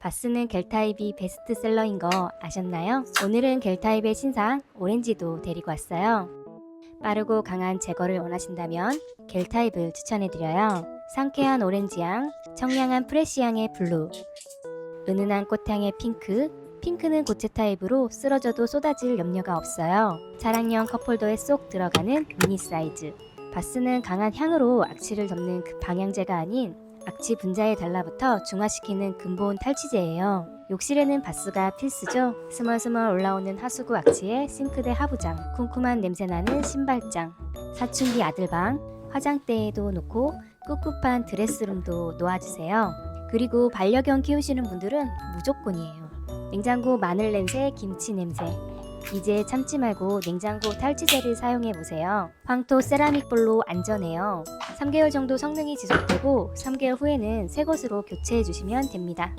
바스는 겔 타입이 베스트셀러인 거 아셨나요? 오늘은 겔 타입의 신상 오렌지도 데리고 왔어요. 빠르고 강한 제거를 원하신다면 겔 타입을 추천해드려요. 상쾌한 오렌지향, 청량한 프레쉬향의 블루, 은은한 꽃향의 핑크, 핑크는 고체 타입으로 쓰러져도 쏟아질 염려가 없어요. 차량용 컵홀더에 쏙 들어가는 미니 사이즈. 바스는 강한 향으로 악취를 덮는 그 방향제가 아닌 악취 분자에 달라붙어 중화시키는 근본 탈취제예요. 욕실에는 바스가 필수죠. 스멀스멀 올라오는 하수구 악취에 싱크대 하부장, 쿰쿰한 냄새나는 신발장, 사춘기 아들방, 화장대에도 놓고 꿉꿉한 드레스룸도 놓아주세요. 그리고 반려견 키우시는 분들은 무조건이에요. 냉장고 마늘 냄새, 김치 냄새. 이제 참지 말고 냉장고 탈취제를 사용해 보세요. 황토 세라믹 볼로 안전해요. 3개월 정도 성능이 지속되고 3개월 후에는 새 것으로 교체해 주시면 됩니다.